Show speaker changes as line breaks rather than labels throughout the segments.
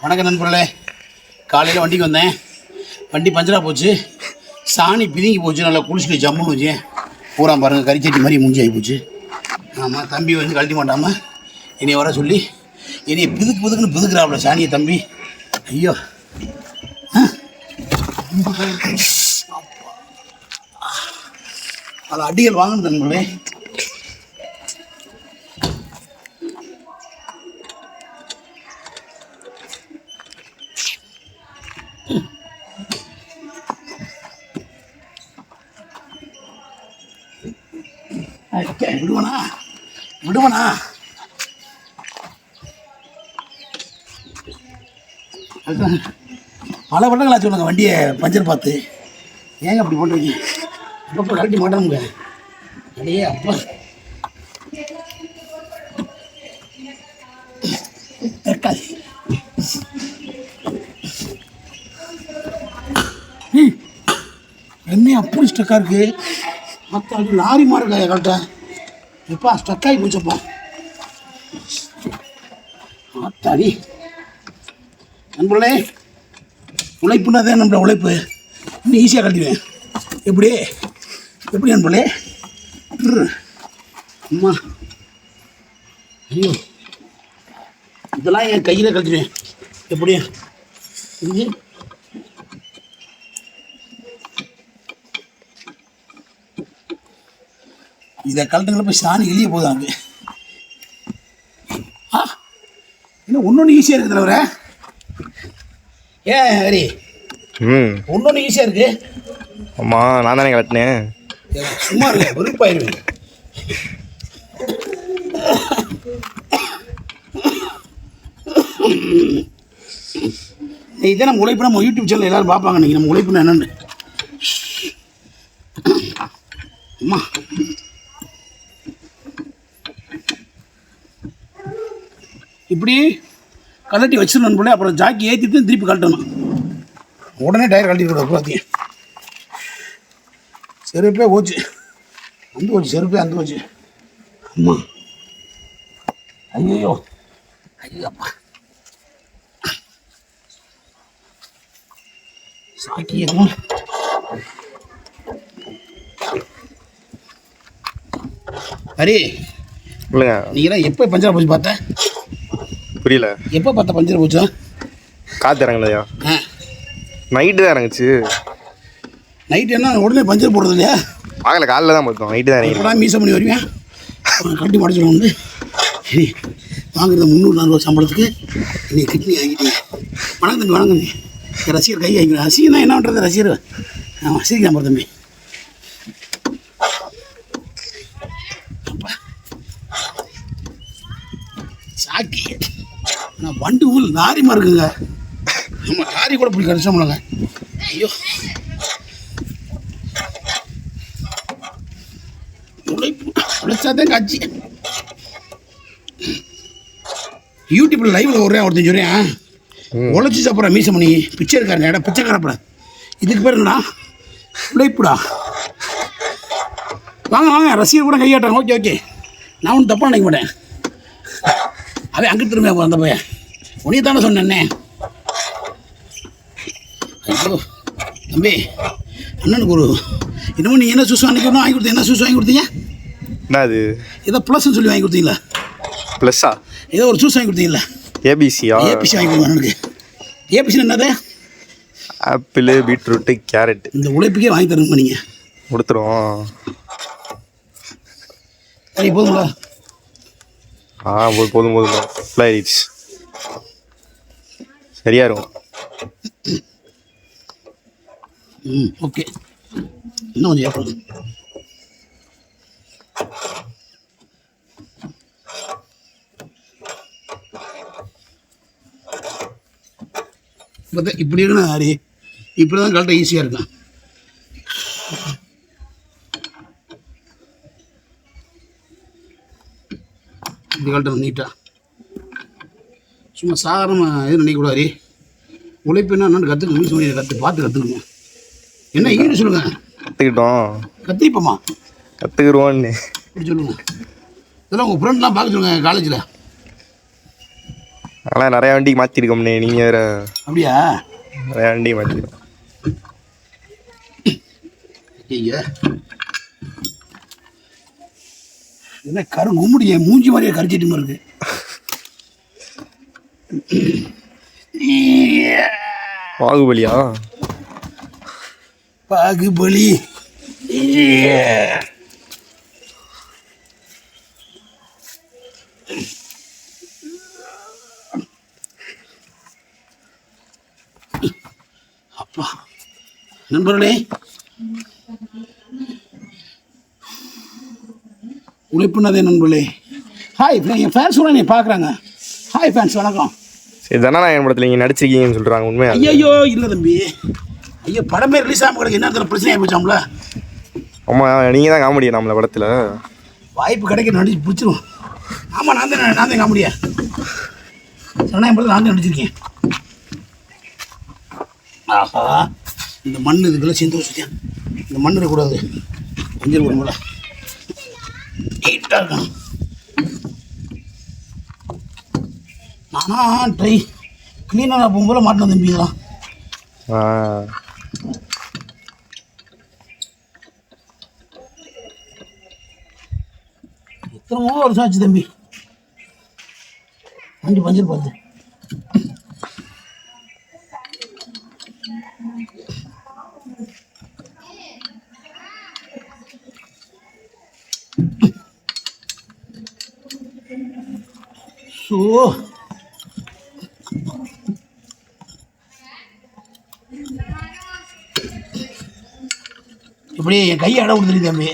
வணக்கம் நண்பர்களே. காலையில் வண்டிக்கு வந்தேன். வண்டி பஞ்சராக போச்சு. சாணி பிதுங்கி போச்சு. நல்லா குளிச்சுட்டு ஜம்முன்னு வச்சு பூரா பாருங்கள் கறிச்சட்டி மாதிரி மூஞ்சி ஆகி போச்சு. ஆமாம் தம்பி வந்து கழட்டி மாட்டாமல் என்னை வர சொல்லி என்னை பிதுக்கு பிதுக்குன்னு பிதுக்குறாப்புல சாணியை தம்பி. ஐயோ. ஆ? அதில் அடிகள் வாங்கணும் நண்பர்களே. விடுவனா அதான் பல வட்டங்களா சொல்லுங்க வண்டியை பஞ்சர் பார்த்து. ஏங்க அப்படி பண்ணுறீங்க அப்பப்போ கழட்டி மாட்டோமுங்க அடையே அப்பா. தற்காலி என்ன அப்படி ஸ்டக்காக இருக்கு மற்ற லாரி மாதிரி கரெக்டாக எப்பா ஸ்டக் ஆகி ஆத்தாடி நண்பர்களே உழைப்புனா தான் நம்மள உழைப்பு. இன்னும் ஈஸியாக கட்டிடுவேன் எப்படி? எப்படி நண்பர்களே? அம்மா. ஐயோ. இதெல்லாம் என் கையில் கட்டிடுவேன் எப்படி? இது இதை கழட்டுங்கள போய் சாணி வெளியே போதும் அங்கே. ஆ இன்னும் ஒன்று ஈஸியாக இருக்குது தலைவர? ஏன் ஹரி?
ம்.
ஒன்று ஈஸியாக இருக்கு.
ஆமாம் நான் தானே கட்டினேன்
சும்மா இல்லை வெறுப்பாயிருவேன் இதை நம்ம உழைப்பு? நம்ம யூடியூப் சேனல் எல்லாரும் பார்ப்பாங்க நீங்கள் நம்ம உழைப்புனா என்னன்னு. அம்மா. இப்படி கலட்டி வச்சிடணும் போல அப்புறம் ஜாக்கி ஏற்றிட்டு திருப்பி கழட்டணும். உடனே டயர் கழட்டிக்கூடாது பார்த்தீங்க செருப்பே போச்சு. அந்த போச்சு செருப்பே அந்த போச்சு. அம்மா. ஐயோ ஐயப்பா சாக்கி எதுவும் ஹரி நீங்களாம் எப்போ பஞ்சர் போச்சு பார்த்த?
புரியல.
எப்போ பார்த்த பஞ்சர் போச்சா?
காற்று இறங்கலையா?
ஆ.
நைட்டு தான் இறங்குச்சு.
நைட் என்ன உடனே பஞ்சர் போடுறது இல்லையா?
வாங்கல காலைல தான் பார்த்தோம் நைட்டு தான் இறங்கி
மீச பண்ணி வருவேன் கட்டி மடிச்சிடும் வந்து. சரி வாங்குறத முந்நூறு நானூறு சம்பளத்துக்கு நீ கிட்னி ஆகிட்டீங்க. வணக்கம் தம்பி வணக்கம் தம்பி. ரசிகர் கை ஆகிக்கிறேன் ரசிகர்னா என்ன பண்ணுறது ரசிகர்? ஆமாம் சிரிக்கலாம் பாரு தம்பி. சாக்கி. நான் வண்டு ஊல் லாரிமா இருக்குங்க. நம்ம லாரி கூட இப்படி கடிச்சோம்லங்க ஐயோ. உழைப்பு உழைச்சாதான் காட்சி. யூடியூப்ல லைவ்ல ஒரே ஒருத்தன் சொல்றேன் உழைச்சி சாப்பிட்ற மீசமணி பிச்சை இருக்காரு இடம் பிச்சைக்காரப்பட இதுக்கு பேர் என்னடா? உழைப்புடா. வாங்க வாங்க ரசிகர் கூட கையாட்டாங்க ஓகே ஓகே. நான் ஒன்றும் தப்பாக நினைக்க மாட்டேன். அவன் அங்கே திரும்ப அந்த பையன். உனியை தானே ஐயோ தம்பி அண்ணனுக்கு ஒரு இன்னமும் நீங்கள் என்ன சூஸ் வாங்கி வாங்கி கொடுத்தீங்க என்ன சூஸ் வாங்கி கொடுத்தீங்க?
என்ன அது
ஏதோ ப்ளஸ்ன்னு சொல்லி வாங்கி கொடுத்தீங்களா?
ப்ளஸ்ஸா
ஏதோ ஒரு ஜூஸ் வாங்கி கொடுத்தீங்களா?
ஏபிசியா
ஏபிசி வாங்கி கொடுங்க அண்ணனுக்கு. ஏபிசி என்னது?
ஆப்பிள் பீட்ரூட்டு கேரட்
இந்த உழைப்புக்கே வாங்கி தரணுமா நீங்கள்
கொடுத்துருவோம்.
சரி போதுங்களா
ஆ போதும் போதும் போதும் ஃபுல் ஆயிடுச்சு. சரியா இருக்கும்.
ம் ஓகே. இன்னும் கொஞ்சம் ஏற்படும் இப்படி இருக்கணும் ஹரி இப்படி தான் கரெக்டாக ஈஸியாக இருக்கும் இப்படி கழட்டணும் நீட்டாக சும்மா சாதாரணமாக எதுவும் நினைக்கக்கூடாது. உழைப்பு என்னன்னு கற்றுக்கணும் மீஸ் பண்ணி கற்று பார்த்து கற்றுக்கணும் என்ன ஈடு சொல்லுங்க.
கற்றுக்கிட்டோம்
கத்திரிப்போமா
கற்றுக்குருவோன்னு
இப்படி சொல்லுங்க. இதெல்லாம் உங்கள் ஃப்ரெண்ட்லாம் பார்க்க சொல்லுங்க காலேஜில்
ஆனால் நிறையா வண்டி மாற்றிருக்கோம்னே நீங்கள் வேறு.
அப்படியா?
நிறையா வண்டி மாற்றிருக்கோம்
ஐயா என்ன கரு கும்முடி என் மூஞ்சி மாதிரியே கரிச்சிட்டு இருக்கு
பாகுபலியா?
பாகுபலி. அப்பா. நண்பர்களே உழைப்புனதே நண்பர்களே. ஹாய் என் ஃபேன்ஸ் கூட நீ பார்க்குறாங்க. ஹாய் ஃபேன்ஸ் வணக்கம்.
சரி ஜனநாயகன் படத்தில் நீங்கள் நடிச்சிருக்கீங்கன்னு சொல்கிறாங்க உண்மையா
ஐயோ இல்லை தம்பி. ஐயோ படமே ரிலீஸ் ஆகாம கிடக்கு. என்ன பிரச்சனை ஆகி போச்சாம்ல
ஆமாம் நீங்கள் தான் காமெடி நம்மள படத்தில்?
வாய்ப்பு கிடைக்க நடிச்சு பிடிச்சிரும். ஆமாம் நான் தான் நான் தான் காமெடியா? சரணாயம் படத்தில் நான் தான் நடிச்சிருக்கேன். ஆஹா இந்த மண் இதுக்கெல்லாம் சேர்ந்து வச்சுட்டேன் இந்த மண் இருக்கக்கூடாது. கொஞ்சம் விடுங்களா இருக்கணும் நானா ட்ரை க்ளீனாக போகும்போது மாட்டின
ஆ.
எத்தனை வருஷம் ஆச்சு தம்பி. வண்டி பஞ்சர் பார்த்து ஸோ இப்படி என் கை அட கொடுத்துருக்கு தம்பி.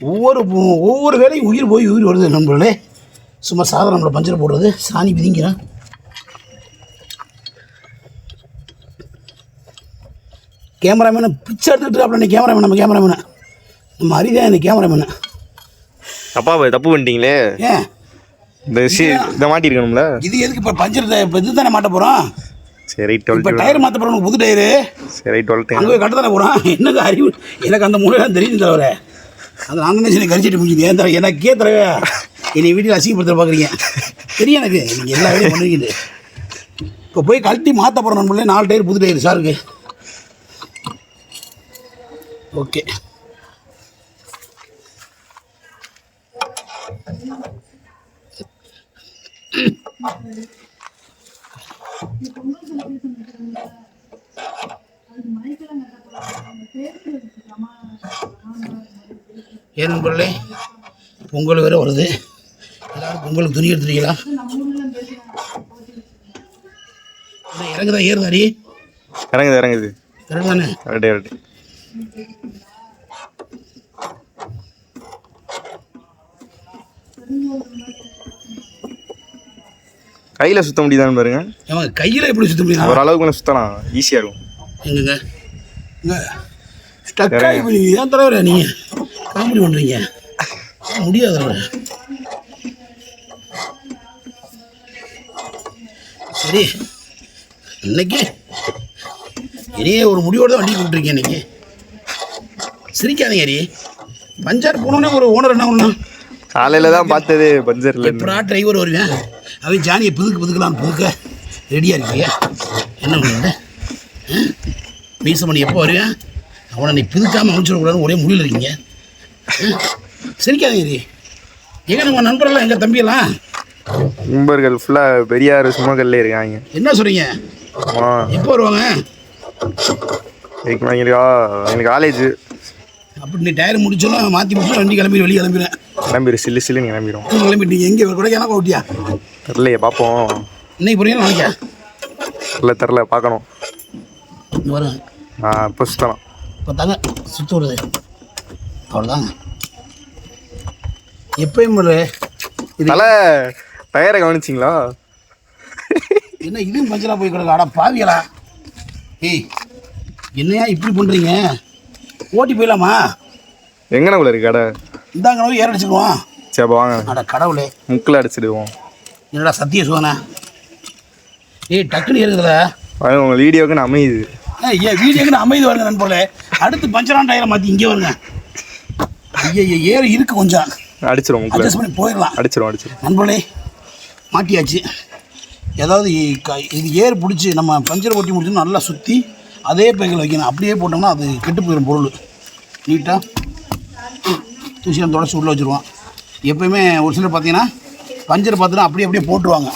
ஒவ்வொரு ஒவ்வொரு வேலையும் உயிர் போய் உயிர் வருது நண்பர்களே. சும்மா சாதனம் நம்மளை பஞ்சர் போடுறது சாணி பிதிங்கிறான் கேமராமேனை பிச்சை எடுத்துக்கிட்டு இருக்காப்புல கேமராமேன் நம்ம கேமராமேனை. நம்ம அரிதான் இந்த கேமராமேனை.
அப்பா தப்பு பண்ணிட்டீங்களே.
ஏன்?
இந்த இதை மாட்டிருக்கணும்ல.
இது எதுக்கு இப்போ பஞ்சர் இப்போ இது தானே மாட்ட போகிறோம்
சரி
இப்போ
டுவெல்
டயர் மாற்ற போகிறோம் புது டயரு.
சரி டுவெல்த்து
அங்கே போய் கட்ட தானே போகிறான் என்னது அறிவு? எனக்கு அந்த மூலையெல்லாம் தெரியுது தவிர அது நான் தான் சரி கரிச்சிட்டு முடிஞ்சுது ஏன் தர எனக்கே தரவே என்னை வீட்டில் அசிங்கப்படுத்த பார்க்குறீங்க தெரியும் எனக்கு. நீங்கள் எல்லா வேலையும் பண்ணுவீங்க இப்போ போய் கழட்டி மாற்ற போகிறோம் நம்மளே. நாலு டயர் புது டயர் சாருக்கு. ஓகே ஏன் நண்பர்களே பொங்கல் வேறு வருது. எல்லாரும் பொங்கலுக்கு துணி எடுத்துட்டீங்களா? என்ன இறங்குதா ஏறுதாடி
இறங்குது இறங்குது.
கரெக்ட் தானே
கரெக்டு கரெக்டு கையில் சுத்த முடியுதான்னு பாருங்க.
அவன் கையில் எப்படி சுத்த முடியும்
ஓரளவுக்கு கொஞ்சம் சுத்தலாம் ஈஸியாக இருக்கும்.
எங்கங்க? இங்க ஸ்டக் ஆகி போய் ஏன் தலைவரா நீங்கள் காமெடி பண்ணுறீங்க முடியாது. சரி. இன்னைக்கு இனியே ஒரு முடிவோடு தான் வண்டி கூப்பிட்டுருக்கேன் இன்னைக்கு. சிரிக்காதீங்க அரி பஞ்சார் போனோடனே ஒரு ஓனர் என்ன பண்ணணும்?
காலையில் தான் பார்த்தது பஞ்சரில்
எப்படா டிரைவர் வருவேன்? அவன் ஜானியை புதுக்கு புதுக்கலாம் புதுக்க ரெடியாக இருக்கிய? என்ன பண்ணுங்க மீசமணி எப்போ வருவேன் அவனை நீ புதுக்காமல் அமைச்சிடக்கூடாதுன்னு ஒரே முடியல இருக்கீங்க? சிரிக்காதீங்க இது எங்க நம்ம நண்பரெல்லாம் எங்கள் தம்பியெல்லாம்?
நண்பர்கள் ஃபுல்லாக பெரியார் சுமக்கல்லே இருக்காங்க.
என்ன சொல்கிறீங்க எப்போ வருவாங்க?
எங்களுக்கு காலேஜ்
அப்படி நீ டயர் முடிச்சோன்னா மாற்றி முடிச்சு வண்டி கிளம்பி வெளியே கிளம்பிடுறேன்
கிளம்பிடு சில்லு சில்லுன்னு கிளம்பிடும்.
கிளம்பிட்டீங்க எங்கே கூட எனக்கு ஓட்டியா
தெரிலையே பார்ப்போம்.
இன்னைக்கு போகிறீங்க நாளைக்கா?
தெரில தெரில பார்க்கணும்.
வருங்க
ஆ இப்போ சுத்தலாம்.
இப்போ தாங்க சுற்று விடுது. அவ்வளோதாங்க எப்பயும் ஒரு
தலை டயரை கவனிச்சிங்களா?
என்ன இதுவும் பஞ்சராக போய் கிடக்கு. அட பாவிகளா. ஏய் என்னையா இப்படி பண்ணுறீங்க ஓட்டி போயிடலாமா?
எங்கன உள்ள இருக்கு கடை?
இந்தாங்க ஏற அடிச்சுக்குவோம்
சரி அப்போ வாங்க.
அட கடவுளே.
முக்கில் அடிச்சிடுவோம்.
என்னடா சத்திய சோதனை ஏய் டக்குன்னு இருக்குதுல
பாருங்க உங்கள் வீடியோக்கு நான் அமையுது.
ஏய், ஏன் வீடியோக்கு அமைதி வருங்க நண்பர்களே. அடுத்து பஞ்சரான் டயரை மாற்றி இங்கே வருங்க. ஐயா ஏறு இருக்கு கொஞ்சம்.
அடிச்சிரும் உங்களை
அட்ஜஸ்ட் பண்ணி போயிடலாம்.
அடிச்சிரும் அடிச்சிரும்.
நண்பர்களே மாட்டியாச்சு. ஏதாவது இது ஏர் பிடிச்சி நம்ம பஞ்சர் ஒட்டி முடிச்சோம்னா நல்லா சுற்றி அதே பைக்கில் வைக்கணும். அப்படியே போட்டோம்னா அது கெட்டு போயிடும் பொருள். நீட்டாக தூசியம் தொடச்சி உள்ளே வச்சுருவான் எப்பயுமே ஒரு சிலர் பார்த்தீங்கன்னா பஞ்சர் பார்த்துனா அப்படியே அப்படியே போட்டுருவாங்க.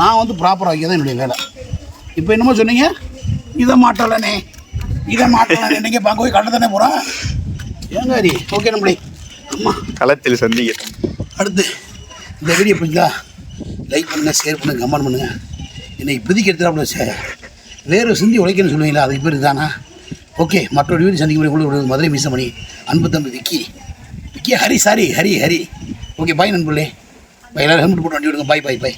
நான் வந்து ப்ராப்பராக வைக்க தான் என்னுடைய வேலை. இப்போ என்னமோ சொன்னீங்க இதை மாட்டலனே இதை மாட்டலனே நீங்கள் அங்கே போய் கட்ட தானே போகிறோம் ஏங்காரி ஓகே நம்மளே. அம்மா.
களத்தில் சந்திக்க
அடுத்து இந்த வீடியோ பிடிச்சா லைக் பண்ணுங்கள் ஷேர் பண்ணுங்கள் கமெண்ட் பண்ணுங்கள் என்னை இப்போதைக்கு எடுத்துகிட்டு சே வேறு சிந்தி உழைக்கணும்னு சொல்லுவீங்களா? அதுக்கு பேர் தானா ஓகே மற்றொரு வீடியோ சந்திக்க முடியும் மதுரை மிசமணி அன்பு தம்பி Vicky. K Hari sorry Hari Hari. Okay bye நண்பர்களே. பாய் எல்லாரும் ஹெல்மெட் போட்டு வண்டி விடுங்க பாய் பாய் பாய்